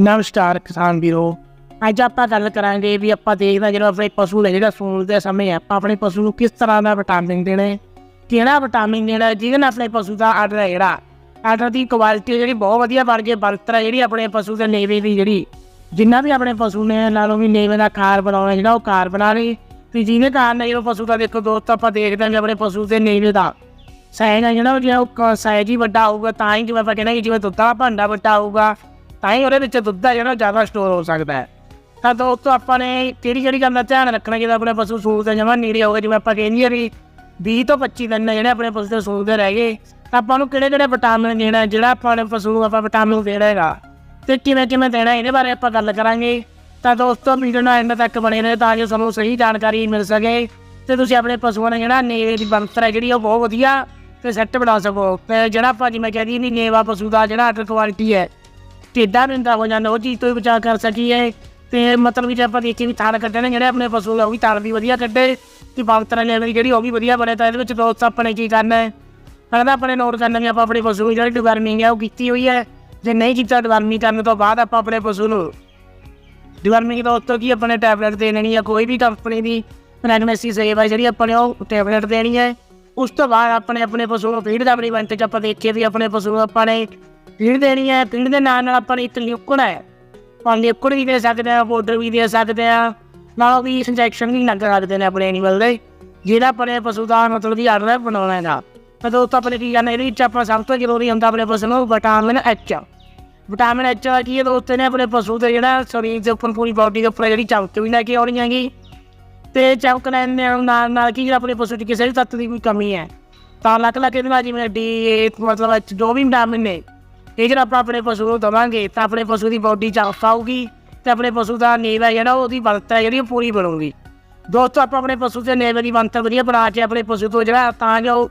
ਨਮਸਕਾਰ ਕਿਸਾਨ ਵੀਰੋ। ਅੱਜ ਆਪਾਂ ਗੱਲ ਕਰਾਂਗੇ ਵੀ ਆਪਾਂ ਦੇਖਦੇ ਜਦੋਂ ਆਪਣੇ ਪਸ਼ੂ ਨੇ, ਜਿਹੜਾ ਸੂਣ ਦੇ ਸਮੇਂ ਆਪਾਂ ਆਪਣੇ ਪਸ਼ੂ ਨੂੰ ਕਿਸ ਤਰ੍ਹਾਂ ਦਾ ਵਿਟਾਮਿਨ ਦੇਣਾ ਕਿਹੜਾ ਵਿਟਾਮਿਨ ਦੇਣਾ ਜਿਹਦੇ ਨਾਲ ਆਪਣੇ ਪਸ਼ੂ ਦਾ ਆਰਡਰ ਹੈ ਜਿਹੜਾ। ਆਰਡਰ ਦੀ ਕੁਆਲਿਟੀ ਜਿਹੜੀ ਬਹੁਤ ਵਧੀਆ ਬਣ ਜੇ ਬਰਤਰ ਹੈ ਜਿਹੜੀ ਆਪਣੇ ਪਸ਼ੂ ਦੇ ਨੇਵੇ ਦੀ ਜਿਹੜੀ। ਜਿੰਨਾ ਵੀ ਆਪਣੇ ਪਸ਼ੂ ਨੇ, ਨਾਲੋਂ ਵੀ ਨੇਵੇ ਦਾ ਕਾਰ ਬਣਾਉਣਾ, ਜਿਹੜਾ ਉਹ ਕਾਰ ਬਣਾ ਲਈ ਤੇ ਜਿਹਦੇ ਕਾਰਨ ਜਦੋਂ ਪਸ਼ੂ ਦਾ ਦੇਖੋ ਦੋਸਤ, ਆਪਾਂ ਦੇਖਦੇ ਹਾਂ ਵੀ ਆਪਣੇ ਪਸ਼ੂ ਦੇ ਨੇਵੇ ਦਾ ਸਾਇਜ ਹੈ ਜਿਹੜਾ, ਉਹ ਜਿਹੜਾ ਉਹ ਸਾਈਜ਼ ਹੀ ਵੱਡਾ ਹੋਊਗਾ, ਤਾਂ ਹੀ ਜਿਵੇਂ ਆਪਾਂ ਕਹਿੰਦੇ ਕਿ ਜਿਵੇਂ ਦੁੱਧ ਦਾ ਭਾਂਡਾ ਵੱਡਾ ਹੋਊਗਾ। ਤਾਂ ਹੀ ਉਹਦੇ ਵਿੱਚ ਦੁੱਧ ਹੈ ਜਿਹੜਾ ਉਹ ਜ਼ਿਆਦਾ ਸਟੋਰ ਹੋ ਸਕਦਾ ਹੈ। ਤਾਂ ਦੋਸਤੋ ਆਪਾਂ ਨੇ ਕਿਹੜੀ ਕਿਹੜੀ ਗੱਲ ਦਾ ਧਿਆਨ ਰੱਖਣਾ ਜਦੋਂ ਆਪਣੇ ਪਸ਼ੂ ਸੂਰ ਦੇ ਜਮਾ ਨੇੜੇ ਗਏ ਜਿਵੇਂ ਆਪਾਂ ਕਹਿੰਦੇ ਆ ਵੀ 20 ਤੋਂ 25 ਦਿਨ ਜਿਹੜੇ ਆਪਣੇ ਪਸ਼ੂ ਦੇ ਸੂਰ ਦੇ ਰਹਿ ਗਏ। ਆਪਾਂ ਨੂੰ ਕਿਹੜੇ ਕਿਹੜੇ ਵਿਟਾਮਿਨ ਦੇਣਾ ਜਿਹੜਾ ਆਪਾਂ ਨੇ ਪਸ਼ੂ ਨੂੰ ਆਪਾਂ ਵਿਟਾਮਿਨ ਦੇਣਾ ਹੈਗਾ। ਤੇ ਕਿਵੇਂ ਕਿਵੇਂ ਦੇਣਾ ਇਹਦੇ ਬਾਰੇ ਆਪਾਂ ਗੱਲ ਕਰਾਂਗੇ। ਤਾਂ ਦੋਸਤੋ ਵੀਡੀਓ ਨਾਲ ਇੰਨਾ ਤੱਕ ਬਣੇ ਰਹੇ ਤਾਂ ਜੋ ਸਾਨੂੰ ਸਹੀ ਜਾਣਕਾਰੀ ਮਿਲ ਸਕੇ। ਤੇ ਤੁਸੀਂ ਆਪਣੇ ਪਸ਼ੂਆਂ ਨੇ ਜਿਹੜਾ ਨੇਵੇ ਦੀ ਬਣਤਰ ਹੈ ਜਿਹੜੀ ਉਹ ਬਹੁਤ ਵਧੀਆ ਤੇ ਸੈੱਟ ਬਣਾ ਸਕੋ। ਤੇ ਜਿਹੜਾ ਆਪਾਂ ਜਿਵੇਂ ਕਹਿੰਦੀ ਨਹੀਂ ਨੇਵਾ ਪਸ਼ੂ ਦਾ ਜਿਹੜਾ ਆਰਡਰ ਕੁਆਲਿਟੀ ਹੈ ਟੇਡਾ ਮਿੰਦਾ ਹੋ ਜਾਂਦਾ ਉਹ ਚੀਜ਼ ਤੋਂ ਵੀ ਬਚਾ ਕਰ ਸਕੀਏ। ਤੇ ਮਤਲਬ ਵੀ ਜੇ ਆਪਾਂ ਦੇਖੀਏ ਵੀ ਥਾਲ ਕੱਢੇ ਨੇ ਜਿਹੜੇ ਆਪਣੇ ਪਸ਼ੂ ਨੇ ਉਹ ਵੀ ਥਾਲ ਵੀ ਵਧੀਆ ਕੱਢੇ। ਤੇ ਬਾਗਤਰਾ ਲੈਵਲ ਦੀ ਜਿਹੜੀ ਉਹ ਵੀ ਵਧੀਆ ਬਣੇ, ਤਾਂ ਇਹਦੇ ਵਿੱਚ ਦੋਸਤ ਆਪਣੇ ਕੀ ਕਰਨਾ ਹੈ? ਪਹਿਲਾਂ ਆਪਣੇ ਨੋਟ ਕਰਨਾ ਵੀ ਆਪਾਂ ਆਪਣੇ ਪਸ਼ੂ ਦੀ ਜਿਹੜੀ ਡਿਵਰਮਿੰਗ ਹੈ ਉਹ ਕੀਤੀ ਹੋਈ ਹੈ। ਜੇ ਨਹੀਂ ਕੀਤਾ ਡਿਵਰਮਿੰਗ ਕਰਨ ਤੋਂ ਬਾਅਦ ਆਪਾਂ ਆਪਣੇ ਪਸ਼ੂ ਨੂੰ ਡਿਵਰਮਿੰਗ ਦਾ ਉੱਤੋਂ ਕੀ ਆਪਣੇ ਟੈਬਲੇਟ ਦੇ ਦੇਣੀ ਹੈ ਕੋਈ ਵੀ ਕੰਪਨੀ ਦੀ ਪ੍ਰੈਗਨੈਂਸੀ ਸੇਵਾ ਜਿਹੜੀ ਆਪਾਂ ਨੇ ਉਹ ਟੈਬਲੇਟ ਦੇਣੀ ਹੈ। ਉਸ ਤੋਂ ਬਾਅਦ ਆਪਣੇ ਆਪਣੇ ਪਸ਼ੂ ਨੂੰ ਫੀਡ ਦਾ ਬੜੀ ਬੰਤੇ ਚ ਆਪਾਂ ਦੇਖੀਏ ਵੀ ਆਪਣੇ ਪਸ਼ੂ ਨੂੰ ਆਪਾਂ ਨੇ ਫੀਡ ਦੇਣੀ ਹੈ ਫੀਡ ਦੇ ਨਾਲ ਨਾਲ ਆਪਾਂ ਨੇ ਇੱਕ ਲਿਕੁਇਡ ਹੈ। ਆਪਾਂ ਲਿਕੁਇਡ ਵੀ ਦੇ ਸਕਦੇ ਆ ਪਾਊਡਰ ਵੀ ਦੇ ਸਕਦੇ ਆ ਨਾਲ ਵੀ ਇੰਜੈਕਸ਼ਨ ਵੀ ਲੱਗ ਸਕਦੇ ਨੇ ਆਪਣੇ ਐਨੀਮਲ ਦੇ। ਜਿਹੜਾ ਆਪਣੇ ਪਸ਼ੂ ਦਾ ਮਤਲਬ ਵੀ ਆਰਡਰ ਬਣਾਉਣਾ ਹੈਗਾ। ਤਾਂ ਦੋਸਤੋ ਆਪਣੇ ਕੀ ਕਰਨਾ ਇਹਦੇ ਵਿੱਚ ਆਪਾਂ ਸਭ ਤੋਂ ਜ਼ਰੂਰੀ ਹੁੰਦਾ ਆਪਣੇ ਪਸ਼ੂ ਨੂੰ ਵਿਟਾਮਿਨ ਐਚ ਵਿਟਾਮਿਨ ਐਚ ਕੀ ਹੈ ਦੋਸਤ ਨੇ ਆਪਣੇ ਪਸ਼ੂ ਦੇ ਜਿਹੜਾ ਸਰੀਰ ਦੇ ਉੱਪਰ ਪੂਰੀ ਬਾਡੀ ਦੇ ਉੱਪਰ ਜਿਹੜੀ ਚਮਕ ਵੀ ਲੈ ਕੇ ਆਉਣੀ ਹੈਗੀ। ਤੇ ਚਮਕ ਲੈਣ ਨਾਲ ਨਾਲ ਕੀ ਜਿਹੜਾ ਆਪਣੇ ਪਸ਼ੂ 'ਚ ਕਿਸੇ ਵੀ ਤੱਤ ਦੀ ਕੋਈ ਕਮੀ ਹੈ। ਤਾਂ ਲੱਕ ਲੱਕ ਇਹਦੇ ਨਾਲ ਜਿਵੇਂ ਡੀ ਮਤਲਬ ਜੋ ਵੀ ਵਿਟਾਮਿਨ ਨੇ ਇਹ ਜਿਹੜਾ ਆਪਾਂ ਆਪਣੇ ਪਸ਼ੂ ਨੂੰ ਦਵਾਂਗੇ ਤਾਂ ਆਪਣੇ ਪਸ਼ੂ ਦੀ ਬਾਡੀ ਚਮਕ ਆਊਗੀ ਤੇ ਆਪਣੇ ਪਸ਼ੂ ਦਾ ਨੀਵ ਹੈ ਜਿਹੜਾ ਉਹਦੀ ਬਣਤਰ ਹੈ ਜਿਹੜੀ ਉਹ ਪੂਰੀ ਬਣੂਗੀ। ਦੋਸਤੋ, ਆਪਾਂ ਆਪਣੇ ਪਸ਼ੂ ਦੇ ਨੀਵ ਦੀ ਬਣਤਰ ਵਧੀਆ ਬਣਾ ਕੇ ਆਪਣੇ ਪਸ਼ੂ ਤੋਂ ਜਿਹੜਾ ਤਾਂ ਜੋ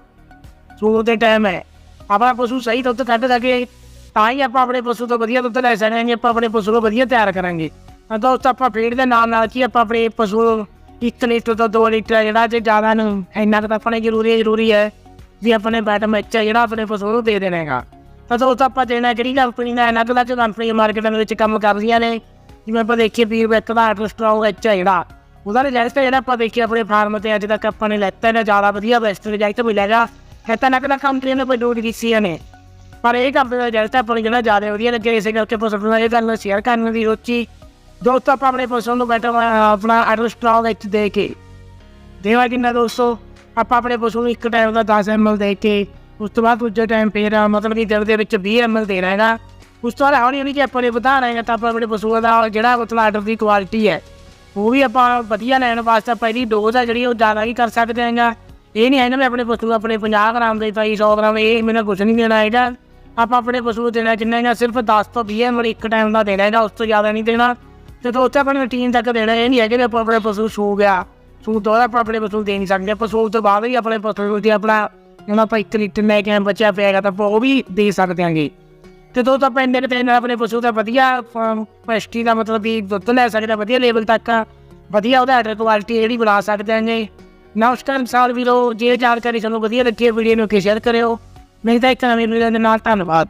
ਸੂਰ ਦੇ ਟਾਈਮ ਹੈ। ਆਪਣਾ ਪਸ਼ੂ ਸਹੀ ਦੁੱਧ ਕੱਢ ਸਕੇ, ਤਾਂ ਹੀ ਆਪਾਂ ਆਪਣੇ ਪਸ਼ੂ ਤੋਂ ਵਧੀਆ ਦੁੱਧ ਲੈ ਸਕਦੇ ਹਾਂ ਆਪਾਂ ਆਪਣੇ ਪਸ਼ੂ ਨੂੰ ਵਧੀਆ ਤਿਆਰ ਕਰਾਂਗੇ। ਤਾਂ ਦੋਸਤ, ਆਪਾਂ ਫੀਡ ਦੇ ਨਾਲ ਨਾਲ ਕੀ ਆਪਾਂ ਆਪਣੇ ਪਸ਼ੂ ਨੂੰ ਇੱਕ ਲੀਟਰ ਤੋਂ 2 ਲੀਟਰ ਜਿਹੜਾ ਜੇ ਜ਼ਿਆਦਾ ਨੂੰ ਇੰਨਾ ਕੁ ਤਾਂ ਆਪਣੇ ਜ਼ਰੂਰੀ ਜ਼ਰੂਰੀ ਹੈ ਵੀ ਆਪਣੇ ਬੈਟ ਮੈਚ ਹੈ ਜਿਹੜਾ ਆਪਣੇ ਪਸ਼ੂ ਨੂੰ ਦੇ ਦੇਣਾ ਹੈਗਾ ਤਾਂ ਦੋਸਤ ਆਪਾਂ ਦੇਣਾ ਜਿਹੜੀ ਕੰਪਨੀ ਨਾਲ ਅਲੱਗ ਅਲੱਗ ਕੰਪਨੀ ਮਾਰਕੀਟ ਦੇ ਵਿੱਚ ਕੰਮ ਕਰਦੀਆਂ ਨੇ। ਜਿਵੇਂ ਆਪਾਂ ਦੇਖੀਏ ਵੀਰ ਵੈਕ ਦਾ ਆਰਡਰ ਸਟਰੋਂਗ ਐਚ ਹੈ ਜਿਹੜਾ। ਉਹਦਾ ਰਿਜ਼ਲਟ ਜਿਹੜਾ ਆਪਾਂ ਦੇਖੀਏ ਆਪਣੇ ਫਾਰਮ ਤੇ ਅੱਜ ਤੱਕ ਆਪਾਂ ਨੇ ਲੈਤਾ ਨੇ, ਜ਼ਿਆਦਾ ਵਧੀਆ ਬੈਸਟ ਰਿਜ਼ਲਟ ਮਿਲੇਗਾ ਹੈ ਤਾਂ ਅਲੱਗ ਅਲੱਗ ਕੰਪਨੀਆਂ ਨੇ ਕੋਈ ਡੋਡ ਕੀਤੀਆਂ ਨੇ। ਪਰ ਇਹ ਕੰਪਨੀ ਦਾ ਰਿਜ਼ਲਟ ਆਪਾਂ ਨੂੰ ਜਿਹੜਾ ਜ਼ਿਆਦਾ ਵਧੀਆ ਲੱਗਿਆ, ਇਸੇ ਕਰਕੇ ਪਸੰਦ ਨੂੰ ਇਹ ਗੱਲ ਸ਼ੇਅਰ ਕਰਨ ਦੀ ਰੁਚੀ। ਦੋਸਤੋ ਆਪਾਂ ਆਪਣੇ ਪਸੰਦ ਨੂੰ ਬੈਟਰ ਆਪਣਾ ਆਰਡਰ ਸਟਰੋਂਗ ਐਚ ਦੇ ਕੇ। ਦੇਵਾ ਕਿੰਨਾ ਦੋਸਤੋ, ਆਪਾਂ ਆਪਣੇ ਪਸ਼ੂ ਨੂੰ ਇੱਕ ਟਾਈਮ ਦਾ 10 ml ਦੇ ਕੇ ਉਸ ਤੋਂ ਬਾਅਦ ਦੂਜੇ ਟਾਈਮ ਫੇਰ, ਮਤਲਬ ਕਿ ਦਿਨ ਦੇ ਵਿੱਚ 20 ml ਦੇਣਾ ਹੈਗਾ ਉਸ ਤੋਂ ਬਾਅਦ ਹੌਲੀ ਹੌਲੀ ਜੇ ਆਪਾਂ ਨੇ ਵਧਾਉਣਾ ਹੈਗਾ ਤਾਂ ਆਪਾਂ ਆਪਣੇ ਪਸ਼ੂਆਂ ਦਾ ਜਿਹੜਾ ਮਤਲਬ ਆਰਡਰ ਦੀ ਕੁਆਲਿਟੀ ਹੈ, ਉਹ ਵੀ ਆਪਾਂ ਵਧੀਆ ਲੈਣ ਵਾਸਤੇ ਪਹਿਲੀ ਡੋਜ਼ ਆ ਜਿਹੜੀ ਉਹ ਜ਼ਿਆਦਾ ਹੀ ਕਰ ਸਕਦੇ ਹੈਗਾ। ਇਹ ਨਹੀਂ ਹੈ ਨਾ ਵੀ ਆਪਣੇ ਪਸ਼ੂ ਆਪਣੇ 50 ਗ੍ਰਾਮ ਦੇ ਤਾਂ 100 ਗ੍ਰਾਮ ਇਹ ਮੈਨੂੰ ਕੁਝ ਨਹੀਂ ਦੇਣਾ ਹੈਗਾ। ਆਪਾਂ ਆਪਣੇ ਪਸ਼ੂ ਨੂੰ ਦੇਣਾ ਜਿੰਨਾ ਹੈਗਾ, ਸਿਰਫ 10 ਤੋਂ 20 ml ਇੱਕ ਟਾਈਮ ਦਾ ਦੇਣਾ ਹੈਗਾ, ਉਸ ਤੋਂ ਜ਼ਿਆਦਾ ਨਹੀਂ ਦੇਣਾ। ਤੇ ਦੋਸਤ ਆਪਣੀ ਰੂਟੀਨ ਤੱਕ ਦੇਣਾ, ਇਹ ਨਹੀਂ ਹੈ ਕਿ ਆਪਾਂ ਆਪਣੇ ਪਸ਼ੂ ਸੂ ਗਿਆ। ਸੂ ਤੋਂ ਆਪਾਂ ਆਪਣੇ ਪਸ਼ੂ ਨੂੰ ਦੇ ਨਹੀਂ ਸਕਦੇ ਪਸ਼ੂ ਤੋਂ ਬਾਅਦ ਹੀ ਆਪਣੇ ਪਸ਼ੂ ਨੂੰ ਆਪਣਾ ਹੁਣ ਆਪਾਂ ਇੱਕ ਲੀਟਰ ਲੈ ਕੇ ਆਏ, ਬੱਚਾ ਪਿਆਗਾ ਤਾਂ ਆਪਾਂ ਉਹ ਵੀ ਦੇ ਸਕਦੇ ਹਾਂਗੇ ਤੇ ਦੋ ਤਾਂ ਆਪਾਂ ਇੰਨੇ ਕੁ ਨਾਲ ਆਪਣੇ ਪਸ਼ੂ ਦਾ ਵਧੀਆ ਪੈਸਟੀ ਦਾ ਮਤਲਬ ਵੀ ਦੁੱਧ ਲੈ ਸਕਦੇ ਹਾਂ ਵਧੀਆ ਲੈਵਲ ਤੱਕ ਵਧੀਆ ਉਹਦਾ ਐਡਰ ਕੁਆਲਿਟੀ ਜਿਹੜੀ ਬਣਾ ਸਕਦੇ ਹਾਂਗੇ ਨਮਸਕਾਰ ਸਾਲ ਵੀਰੋ, ਜੇ ਜਾਣਕਾਰੀ ਤੁਹਾਨੂੰ ਵਧੀਆ ਲੱਗੀ ਵੀਡੀਓ ਨੂੰ ਸ਼ੇਅਰ ਕਰਿਓ। ਨਹੀਂ ਤਾਂ ਇੱਕ ਨਵੀਂ ਵੀਡੀਓ ਦੇ ਨਾਲ ਧੰਨਵਾਦ।